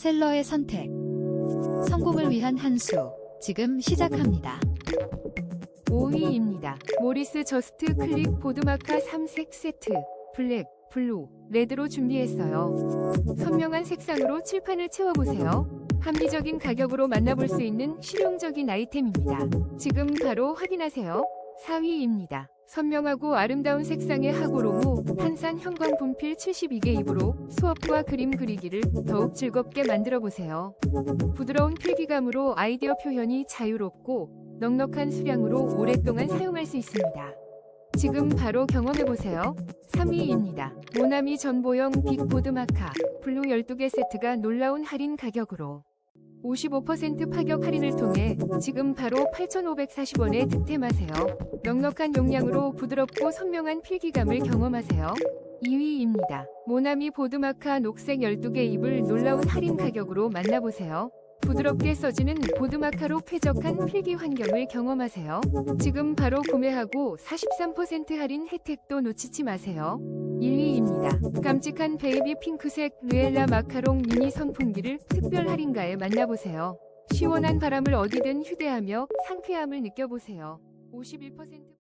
셀러의 선택. 성공을 위한 한 수. 지금 시작합니다. 5위입니다. 모리스 저스트 클릭 보드마카 3색 세트. 블랙, 블루, 레드로 준비했어요. 선명한 색상으로 칠판을 채워보세요. 합리적인 가격으로 만나볼 수 있는 실용적인 아이템입니다. 지금 바로 확인하세요. 4위입니다. 선명하고 아름다운 색상의 하고로무 한산 형광 분필 72개 입으로 수업과 그림 그리기를 더욱 즐겁게 만들어 보세요. 부드러운 필기감으로 아이디어 표현이 자유롭고 넉넉한 수량으로 오랫동안 사용할 수 있습니다. 지금 바로 경험해 보세요. 3위입니다. 모나미 전보형 빅보드 마카 블루 12개 세트가 놀라운 할인 가격으로 55% 파격 할인을 통해 지금 바로 8,540원에 득템하세요. 넉넉한 용량으로 부드럽고 선명한 필기감을 경험하세요. 2위입니다. 모나미 보드마카 녹색 12개 잎을 놀라운 할인 가격으로 만나보세요. 부드럽게 써지는 보드마카로 쾌적한 필기 환경을 경험하세요. 지금 바로 구매하고 43% 할인 혜택도 놓치지 마세요. 1위입니다. 깜찍한 베이비 핑크색 르엘라 마카롱 미니 선풍기를 특별 할인가에 만나보세요. 시원한 바람을 어디든 휴대하며 상쾌함을 느껴보세요. 51%